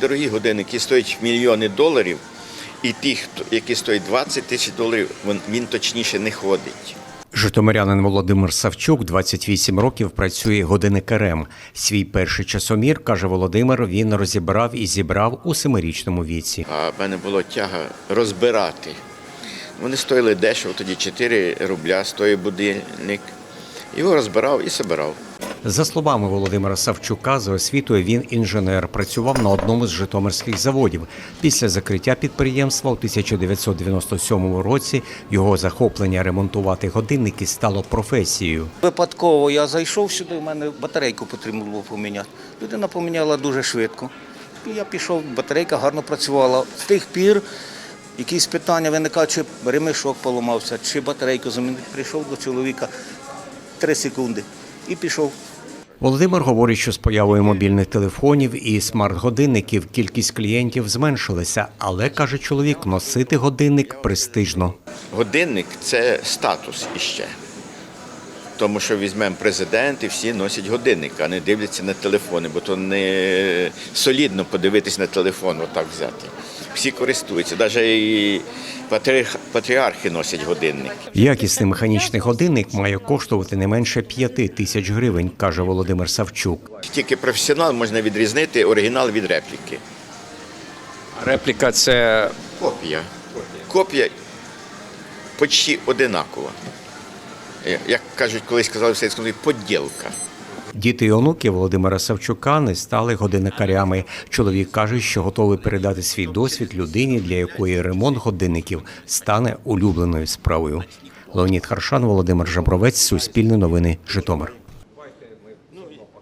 Дорогі годинники стоять мільйони доларів, і ті, які стоять 20 тисяч доларів, він, він точніше не ходить. Житомирянин Володимир Савчук 28 років працює годинникарем. Свій перший часомір, каже Володимир, він розібрав і зібрав у семирічному віці. А в мене було тяга розбирати. Вони стоїли дешево, тоді 4 рубля стоїть будильник. Його розбирав і собирав. За словами Володимира Савчука, за освітою він інженер, працював на одному з житомирських заводів. Після закриття підприємства у 1997 році його захоплення ремонтувати годинники стало професією. Випадково я зайшов сюди, у мене батарейку потрібно було поміняти. Людина поміняла дуже швидко. Я пішов, батарейка гарно працювала. З тих пір якісь питання виникають, чи ремешок поламався, чи батарейку замінити. Прийшов до чоловіка три секунди і пішов. Володимир говорить, що з появою мобільних телефонів і смарт-годинників кількість клієнтів зменшилася, але каже чоловік, носити годинник престижно. Годинник це статус іще. Тому що візьмемо президент і всі носять годинник, а не дивляться на телефони, бо то не солідно подивитись на телефон, отак взяти. Всі користуються, навіть і патріарх- патріархи носять годинник. Якісний механічний годинник має коштувати не менше 5 тисяч гривень, каже Володимир Савчук. Тільки професіонал можна відрізнити оригінал від репліки. Репліка це Копія. Копія почти одинакова. Як кажуть, колись казали в Союзі, поділка. Діти і онуки Володимира Савчука не стали годинникарями. Чоловік каже, що готовий передати свій досвід людині, для якої ремонт годинників стане улюбленою справою. Леонід Харшан, Володимир Жабровець, Суспільне новини, Житомир.